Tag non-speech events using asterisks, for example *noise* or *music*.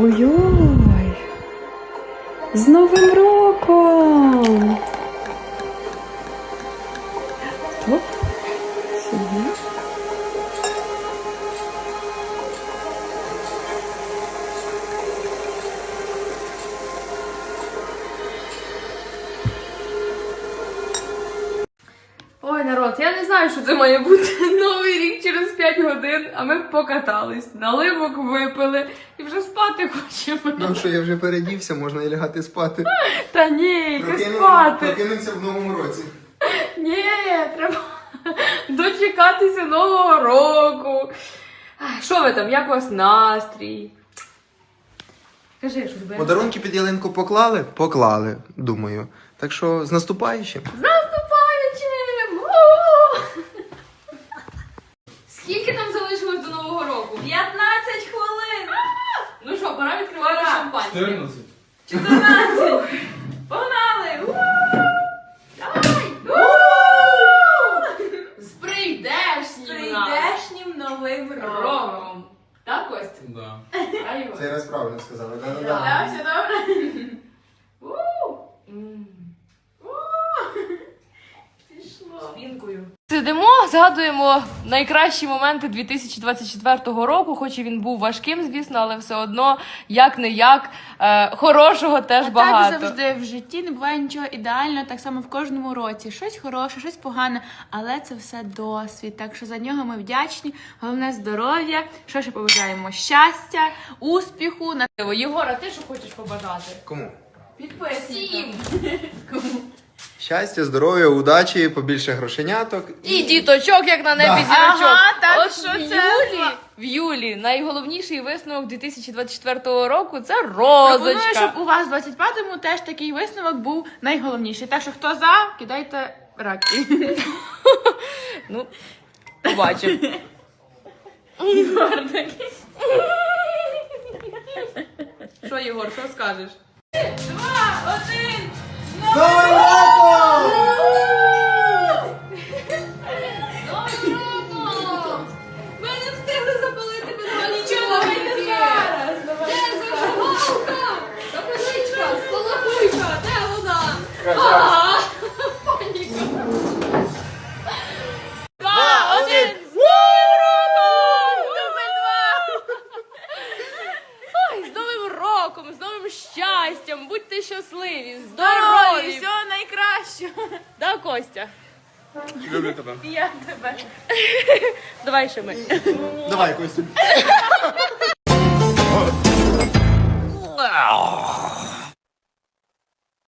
Ой-ой! З Новим роком! Оп. Ой, народ, я не знаю, що це має бути *laughs* новий рік через 5 годин, а ми покатались, наливок випили і вже спати хочемо. Ну що, я вже передівся, можна і лягати спати. Та ні, Прокину- спати. Прокинуться в новому році. Ні, треба дочекатися нового року. Що ви там, як у вас настрій? Кажи бо я- Подарунки під ялинку поклали? Поклали, думаю. Так що з наступаючим. З наступаючим! О! Скільки там залишилось до Нового року? 15 хвилин! Ну що, пора відкривати Пора. шампанське. 14. 14! Погнали! У! Давай! З прийдешнім нас Прийдешнім новим роком! роком. Так, Костя? Да. Це раз правильно сказали. Да. Так, все добре? М. Пішло. Спінкою. Сидимо, згадуємо найкращі моменти 2024 року, хоч і він був важким, звісно, але все одно, як не як, е, хорошого теж А багато. Так завжди в житті не буває нічого ідеального, так само в кожному році. Щось хороше, щось погане, але це все досвід. Так що за нього ми вдячні. Головне здоров'я. Що ще побажаємо? Щастя, успіху. на Єгора, ти що хочеш побажати? Кому? Всім! Щастя, здоров'я, удачі, побільше грошеняток. І діточок, як на небі Да. зірочок. Ага, так, От що в це? Юлі, в Юлі найголовніший висновок 2024 року це Пропоную, розочка. щоб у вас в 25-му теж такий висновок був найголовніший. Так що хто за, кидайте раки. *laughs* Ну, побачимо. Що, Єгор, що скажеш? Два, роком, з новим щастям, будьте щасливі, здорові! всього найкращого. Да, Костя? Люблю тебе. Я тебе. *laughs* Давай ще ми. Давай, Костя. *laughs*